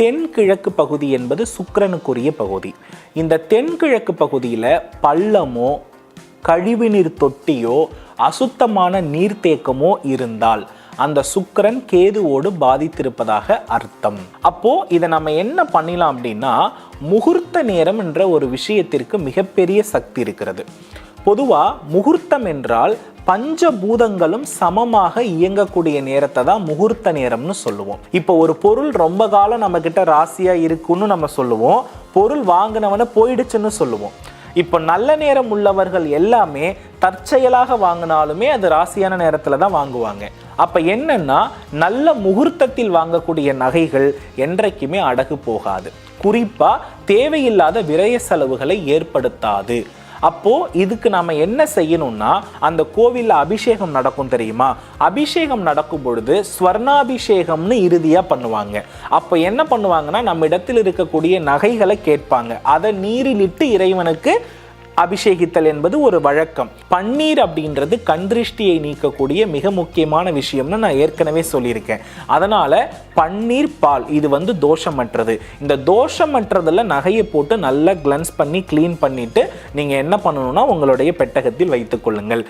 தென்கிழக்கு பகுதி என்பது சுக்கிரனுக்குரிய பகுதி. இந்த தென்கிழக்கு பகுதியில் பள்ளமோ கழிவுநீர் தொட்டியோ அசுத்தமான நீர்த்தேக்கமோ இருந்தால் அந்த சுக்கரன் கேதுவோடு பாதித்திருப்பதாக அர்த்தம். அப்போ இதை நம்ம என்ன பண்ணலாம் அப்படின்னா முகூர்த்த நேரம் என்ற ஒரு விஷயத்திற்கு மிகப்பெரிய சக்தி இருக்கிறது. பொதுவாக முகூர்த்தம் என்றால் பஞ்சபூதங்களும் சமமாக இயங்கக்கூடிய நேரத்தை தான் முகூர்த்த நேரம்னு சொல்லுவோம். இப்போ ஒரு பொருள் ரொம்ப காலம் நம்ம கிட்ட ராசியா இருக்குன்னு நம்ம சொல்லுவோம். பொருள் வாங்கினவன போயிடுச்சுன்னு சொல்லுவோம். இப்போ நல்ல நேரம் உள்ளவர்கள் எல்லாமே தற்செயலாக வாங்கினாலுமே அது ராசியான நேரத்தில் தான் வாங்குவாங்க. அப்போ என்னன்னா நல்ல முகூர்த்தத்தில் வாங்கக்கூடிய நகைகள் என்றைக்குமே அடகு போகாது. குறிப்பாக தேவையில்லாத விரய செலவுகளை ஏற்படுத்தாது. அப்போ இதுக்கு நாம என்ன செய்யணும்னா அந்த கோவில்ல அபிஷேகம் நடக்கும் தெரியுமா? அபிஷேகம் நடக்கும் பொழுது ஸ்வர்ணாபிஷேகம்னு இறுதியா பண்ணுவாங்க. அப்போ என்ன பண்ணுவாங்கன்னா நம்ம இடத்தில் இருக்கக்கூடிய நகைகளை கேட்பாங்க. அதை நீரிலிட்டு இறைவனுக்கு அபிஷேகித்தல் என்பது ஒரு வழக்கம். பன்னீர் அப்படின்றது கண்திருஷ்டியை நீக்கக்கூடிய மிக முக்கியமான விஷயம்னு நான் ஏற்கனவே சொல்லியிருக்கேன். அதனால பன்னீர் பால் இது வந்து தோஷமற்றது. இந்த தோஷமற்றதில் நகையை போட்டு நல்லா கிளன்ஸ் பண்ணி க்ளீன் பண்ணிட்டு நீங்கள் என்ன பண்ணணும்னா உங்களுடைய பெட்டகத்தில் வைத்துக் கொள்ளுங்கள்.